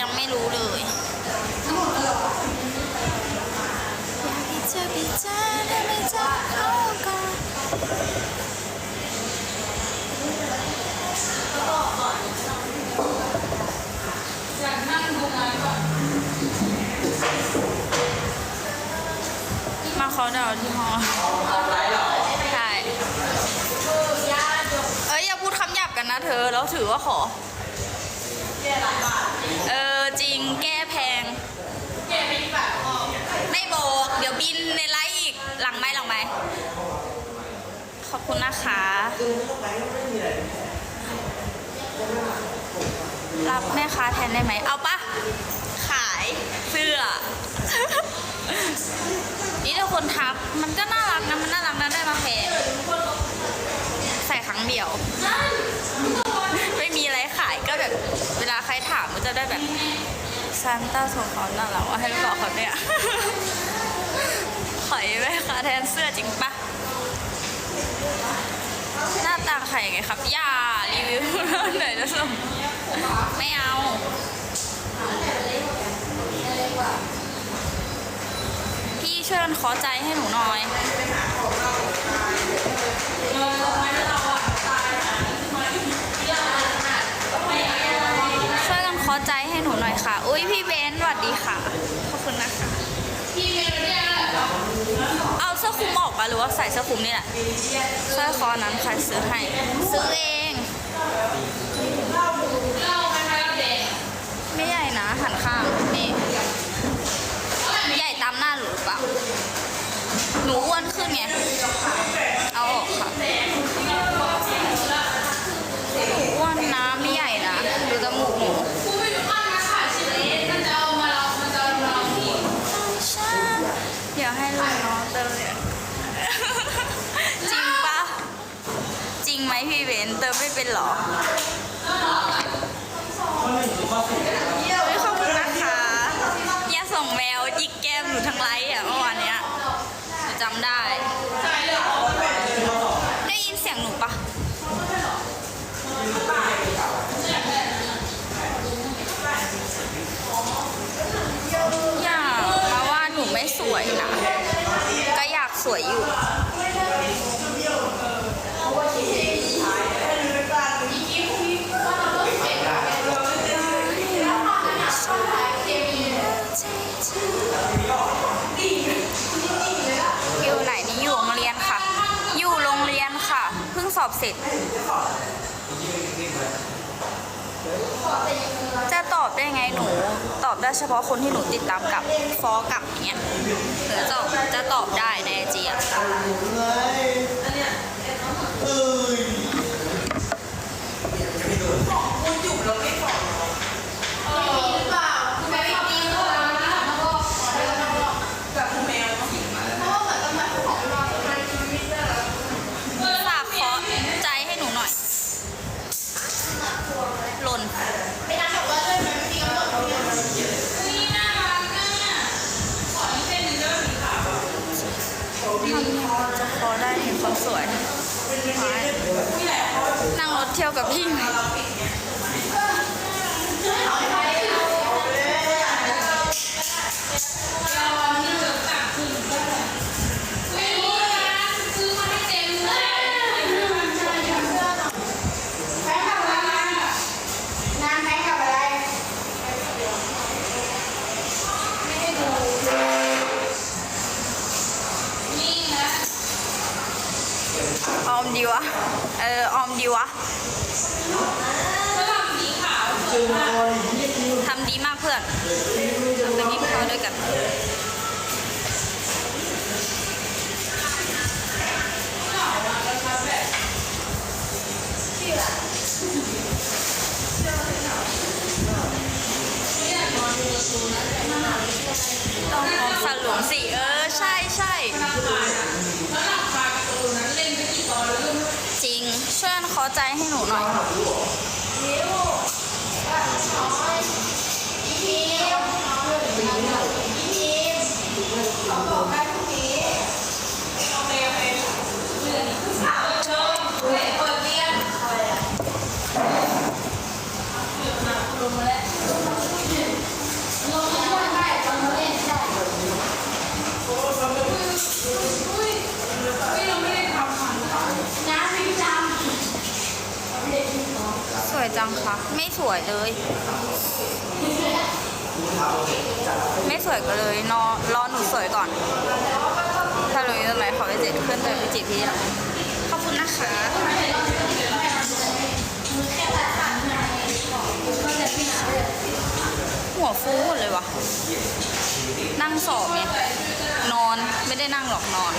ยังไม่รู้เลยอยากให้เธอไปเจอได้ไหมจ๊ะเขาก่อนมาขาดาวที่หอใช่เอ้ยอย่าพูดคำหยาบกันนะเธอ แล้วถือว่าขอ เออจริงแก้แพง ไม่บอกเดี๋ยวบินในไลฟ์อีก หลังไหมหลังไหมขอบคุณนะคะรับแม่ค้าแทนได้ไหม เอาปะขายเสื้อ นี่ถ้าคนทัก มันก็น่ารักนะ มันน่ารักนะได้มาแพงใส่ครั้งเดียว ไม่มีอะไรขายก็แบบ เวลา ใครถามก็จะได้แบบซานต้าส่งเขาน่ารักว่าให้บอกเขาเนี่ย ขอยไหมคะแทนเสื้อจริงปะหน้าตาไข่ไงครับ อย่ารีวิวหน่อยจะส่งไม่เอาพี่ช่วยกันขอใจให้หนูหน่อย หรือว่าใส่เสื้อคลุมนี่แหละสร้อยคอนั้นใครซื้อให้ ซื้อเอง ไม่ใหญ่นะ หันข้าง นี่ ใหญ่ตามหน้าหรือเปล่า หนูอ้วนขึ้นไง เอาออกค่ะ หนูอ้วนนะไม่ใหญ่นะ ดูจมูกหนูเดี๋ยวให้ลูกน้องเติมเนี่ยจริงปะจริงไหม พี่เบนเติมไม่เป็นหรอเฮ้ยขอบคุณนะคะอย่าส่งแมวยิกแก้มหนูทั้งไลฟ์อะเมื่อวานเนี้ยหนูจำได้ ได้ยินเสียงหนูปะอยากมาว่าหนูไม่สวยนะ ก็อยากสวยอยู่อยู่ อบเสร็จ จะตอบได้ไงหนู ตอบได้เฉพาะคนที่หนูติดตามกับฟอกับเนี้ยหรือจะจะตอบได้ในจีอะฝากขอใจให้หนูหน่อยหล่น จะพอได้เห็นความ สวยนั่งรถเที่ยวกับพี่ไหม ดีวะ เออออมดีวะทำดีมากเพื่อนเราไปกินข้าด้วยกันต้องของสลุงสิ เออ ใช่ใช่จริง ช่วยกันขอ ใจให้หนูหน่อย จังคะไม่สวยเลย ไม่สวยก็เลยรอรอหนูสวยก่อน ถ้ารู้ตรงไหนขอไปเจ็ดเพื่อนไปจีบพี่นะขอบคุณนะคะหัวฟูหมดเลยวะนั่งสอบเนี่ยนอนไม่ได้นั่งหรอกนอน